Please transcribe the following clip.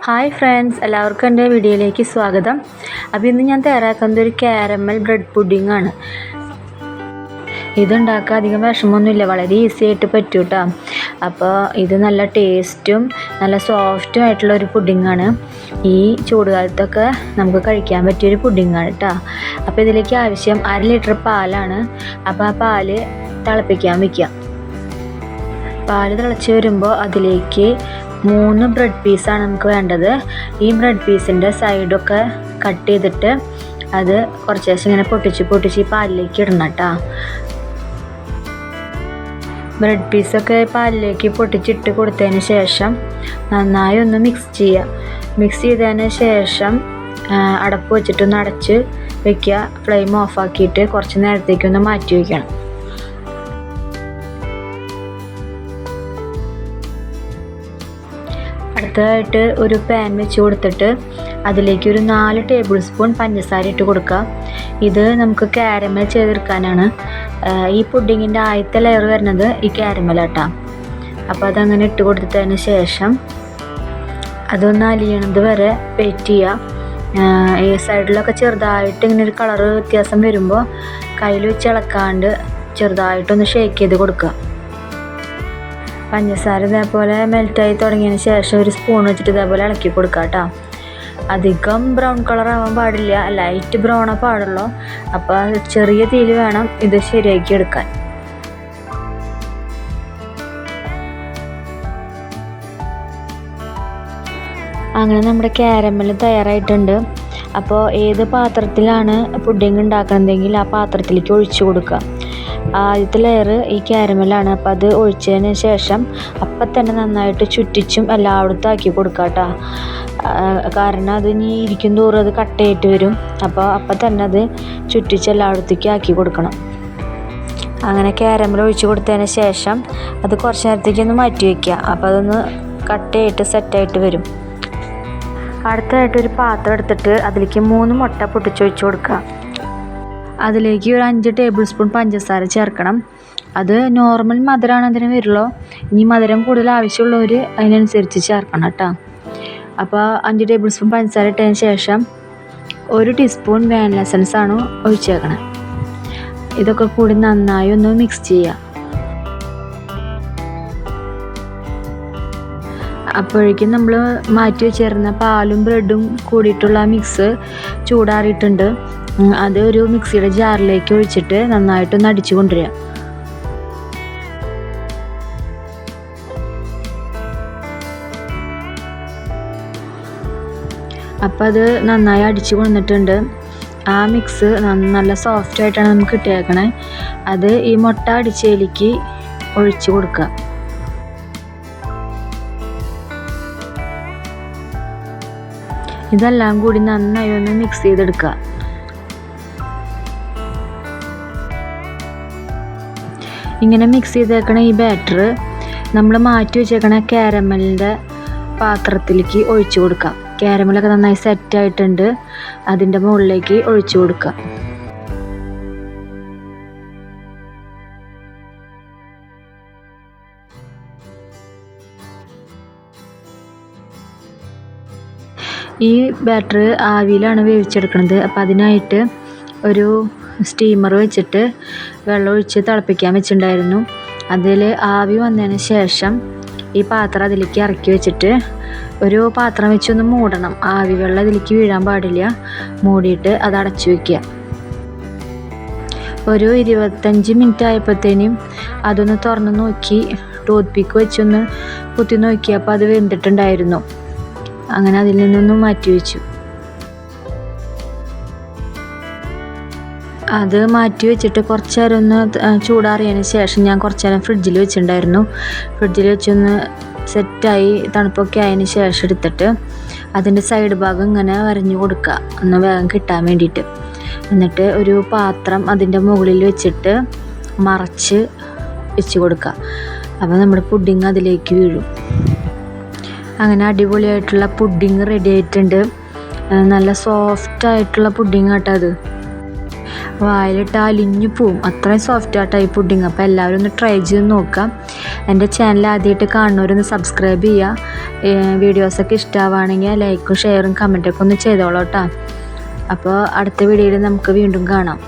Hi friends എല്ലാവർക്കും എന്റെ വീഡിയോയിലേക്ക് സ്വാഗതം. അപ്പോൾ ഇന്ന് ഞാൻ തയ്യാറാക്കുന്നത് ഒരു കാരമൽ ബ്രെഡ് പുഡിംഗ് ആണ്. ഇതുണ്ടാക്കാൻ അധികം വിഷമമൊന്നുമില്ല വളരെ ഈസി ആയിട്ട് പറ്റും കേട്ടോ അപ്പോൾ ഇത് നല്ല ടേസ്റ്റും നല്ല സോഫ്റ്റും ആയിട്ടുള്ള ഒരു പുഡിംഗാണ് ഈ ചൂടുകാലത്തൊക്കെ നമുക്ക് കഴിക്കാൻ പറ്റിയൊരു ആണ് കേട്ടോ അപ്പോൾ ഇതിലേക്ക് ആവശ്യം അര ലിറ്റർ പാലാണ്. അപ്പോൾ ആ പാൽ തിളപ്പിക്കാൻ വയ്ക്കുക പാൽ തിളച്ച് വരുമ്പോൾ അതിലേക്ക് മൂന്ന് ബ്രെഡ് പീസാണ് നമുക്ക് വേണ്ടത്. ഈ ബ്രെഡ് പീസിന്റെ സൈഡൊക്കെ കട്ട് ചെയ്തിട്ട് അത് കുറച്ച് ദിവസം ഇങ്ങനെ പൊട്ടിച്ച് പൊട്ടിച്ച് ഈ പാലിലേക്ക് ഇടണം കേട്ടോ ബ്രെഡ് പീസൊക്കെ പാലിലേക്ക് പൊട്ടിച്ചിട്ട് കൊടുത്തതിന് ശേഷം നന്നായി ഒന്ന് മിക്സ് ചെയ്യുക മിക്സ് ചെയ്തതിന് ശേഷം അടപ്പ് വെച്ചിട്ടൊന്ന് അടച്ച് വെക്കുക. ഫ്ലെയിം ഓഫാക്കിയിട്ട് കുറച്ച് നേരത്തേക്കൊന്ന് മാറ്റി വയ്ക്കണം അടുത്തതായിട്ട് ഒരു പാൻ വെച്ച് കൊടുത്തിട്ട് അതിലേക്ക് ഒരു നാല് ടേബിൾ സ്പൂൺ പഞ്ചസാര ഇട്ട് കൊടുക്കുക. ഇത് നമുക്ക് കാരമൽ ചെയ്തെടുക്കാനാണ്. ഈ പുഡിങ്ങിന്റെ ആദ്യത്തെ ലെയർ വരുന്നത് ഈ കാരമലാട്ടാ അപ്പോൾ അതങ്ങനെ ഇട്ട് കൊടുത്തതിന് ശേഷം അതൊന്ന് അലിയണത് വരെ വെയിറ്റ് ചെയ്യുക. ഈ സൈഡിലൊക്കെ ചെറുതായിട്ട് ഇങ്ങനെ ഒരു കളർ വ്യത്യാസം വരുമ്പോൾ കയ്യിൽ വെച്ച് ഇളക്കാണ്ട് ചെറുതായിട്ടൊന്ന് ഷേക്ക് ചെയ്ത് കൊടുക്കുക. പഞ്ചസാര ഇതേപോലെ മെൽറ്റായി തുടങ്ങിയതിന് ശേഷം ഒരു സ്പൂൺ വെച്ചിട്ട് ഇതേപോലെ ഇളക്കി കൊടുക്കുക കേട്ടോ അധികം ബ്രൗൺ കളർ ആവാൻ പാടില്ല. ലൈറ്റ് ബ്രൗണേ പാടുള്ളൂ. അപ്പോൾ ചെറിയ തീയിൽ വേണം ഇത് ശരിയാക്കി എടുക്കാൻ. അങ്ങനെ നമ്മുടെ ക്യാരമൽ തയ്യാറായിട്ടുണ്ട്. അപ്പോൾ ഏത് പാത്രത്തിലാണ് പുഡിംഗ് ഉണ്ടാക്കുന്നതെങ്കിൽ ആ പാത്രത്തിലേക്ക് ഒഴിച്ചു കൊടുക്കുക. ആദ്യത്തെ ലെയർ ഈ കാരമലാണ് അപ്പോൾ അത് ഒഴിച്ചതിന് ശേഷം അപ്പം തന്നെ നന്നായിട്ട് ചുറ്റിച്ചും എല്ലായിടത്തും ആക്കി കൊടുക്കുക കേട്ടോ കാരണം അത് ഇനി ഇരിക്കും തോറും അത് കട്ടയായിട്ട് വരും. അപ്പോൾ അപ്പം തന്നെ അത് ചുറ്റിച്ച് എല്ലായിടത്തേക്കും ആക്കി കൊടുക്കണം. അങ്ങനെ ക്യാരമൽ ഒഴിച്ച് കൊടുത്തതിന് ശേഷം അത് കുറച്ച് നേരത്തേക്ക് ഒന്ന് മാറ്റി വയ്ക്കുക അപ്പോൾ അതൊന്ന് കട്ടയായിട്ട് സെറ്റായിട്ട് വരും. അടുത്തതായിട്ട് ഒരു പാത്രം എടുത്തിട്ട് അതിലേക്ക് മൂന്ന് മുട്ട പൊട്ടിച്ചൊഴിച്ച് കൊടുക്കുക. അതിലേക്ക് ഒരു അഞ്ച് ടേബിൾ സ്പൂൺ പഞ്ചസാര ചേർക്കണം. അത് നോർമൽ മധുരമാണ് അതിന് വരുള്ളൂ. ഇനി മധുരം കൂടുതൽ ആവശ്യമുള്ളവർ അതിനനുസരിച്ച് ചേർക്കണം കേട്ടോ. അപ്പോൾ അഞ്ച് ടേബിൾ സ്പൂൺ പഞ്ചസാര ഇട്ടതിന് ശേഷം ഒരു ടീസ്പൂൺ വാനില എസൻസ് ആണ് ഒഴിച്ചേക്കണം. ഇതൊക്കെ കൂടി നന്നായി ഒന്ന് മിക്സ് ചെയ്യുക അപ്പോഴേക്കും നമ്മൾ മാറ്റി വെച്ചിരുന്ന പാലും ബ്രെഡും കൂടിയിട്ടുള്ള മിക്സ് ചൂടാറിയിട്ടുണ്ട്. അത് ഒരു മിക്സിയുടെ ജാറിലേക്ക് ഒഴിച്ചിട്ട് നന്നായിട്ടൊന്ന് അടിച്ചു കൊണ്ടുവരിക. അപ്പോൾ അത് നന്നായി അടിച്ചു കൊണ്ടിട്ടുണ്ട് ആ മിക്സ് നല്ല സോഫ്റ്റ് ആയിട്ടാണ് നമുക്ക് കിട്ടിയേക്കണേ. അത് ഈ മുട്ട അടിച്ചതിലേക്ക് ഒഴിച്ചു കൊടുക്കുക. ഇതെല്ലാം കൂടി നന്നായി ഒന്ന് മിക്സ് ചെയ്തെടുക്കുക. ഇങ്ങനെ മിക്സ് ചെയ്തേക്കണ ഈ ബാറ്റർ നമ്മൾ മാറ്റി വെച്ചേക്കണ കാരമലിന്റെ പാത്രത്തിലേക്ക് ഒഴിച്ചു കൊടുക്കാം. കാരമലൊക്കെ നന്നായി സെറ്റ് ആയിട്ടുണ്ട്. അതിന്റെ മുകളിലേക്ക് ഒഴിച്ചു കൊടുക്കാം. ഈ ബാറ്റർ ആവിയിലാണ് വേവിച്ചെടുക്കുന്നത് അപ്പോൾ അതിനായിട്ട് ഒരു സ്റ്റീമർ വെച്ചിട്ട് വെള്ളമൊഴിച്ച് തിളപ്പിക്കാൻ വെച്ചിട്ടുണ്ടായിരുന്നു. അതിൽ ആവി വന്നതിന് ശേഷം ഈ പാത്രം അതിലേക്ക് ഇറക്കി വെച്ചിട്ട് ഒരു പാത്രം വെച്ചൊന്ന് മൂടണം. ആവി വെള്ളം അതിലേക്ക് വീഴാൻ പാടില്ല. മൂടിയിട്ട് അത് അടച്ചു വയ്ക്കുക ഒരു ഇരുപത്തഞ്ച് മിനിറ്റ് ആയപ്പോഴത്തേനും അതൊന്ന് തുറന്ന് നോക്കി ടൂത്ത് പിക്ക് വെച്ചൊന്ന് കുത്തി നോക്കിയപ്പോൾ അത് വെന്തിട്ടുണ്ടായിരുന്നു. അങ്ങനെ അതിൽ നിന്നൊന്ന് മാറ്റി വെച്ചു. അത് മാറ്റി വെച്ചിട്ട് കുറച്ച് നേരം ഒന്ന് ചൂടാറിയതിന് ശേഷം ഞാൻ കുറച്ച് നേരം ഫ്രിഡ്ജിൽ വെച്ചിട്ടുണ്ടായിരുന്നു. ഫ്രിഡ്ജിൽ വെച്ചൊന്ന് സെറ്റായി തണുപ്പൊക്കെ ആയതിന് ശേഷം എടുത്തിട്ട് അതിന്റെ സൈഡ് ഭാഗം ഇങ്ങനെ വരഞ്ഞു കൊടുക്കുക. ഒന്ന് വേഗം കിട്ടാൻ വേണ്ടിയിട്ട്. എന്നിട്ട് ഒരു പാത്രം അതിന്റെ മുകളിൽ വെച്ചിട്ട് മറച്ച് വെച്ച് കൊടുക്കുക. അപ്പോൾ നമ്മുടെ പുഡിങ് അതിലേക്ക് വീഴും. അങ്ങനെ അടിപൊളിയായിട്ടുള്ള പുഡിങ് റെഡി ആയിട്ടുണ്ട്. നല്ല സോഫ്റ്റ് ആയിട്ടുള്ള പുഡിങ് കേട്ടോ അത്. വായിലിട്ട് അലിഞ്ഞു പോവും. അത്രയും സോഫ്റ്റ് ആ ടൈപ്പ് പുഡിങ് അപ്പോൾ എല്ലാവരും ഒന്ന് ട്രൈ ചെയ്ത് നോക്കാം. എന്റെ ചാനൽ ആദ്യമായിട്ട് കാണുന്നവരൊന്ന് സബ്സ്ക്രൈബ് ചെയ്യുക വീഡിയോസൊക്കെ ഇഷ്ടമാവുകയാണെങ്കിൽ ലൈക്കും ഷെയറും കമന്റൊക്കെ ഒന്ന് ചെയ്തോളൂ കേട്ടോ. അപ്പോൾ അടുത്ത വീഡിയോയിൽ നമുക്ക് വീണ്ടും കാണാം.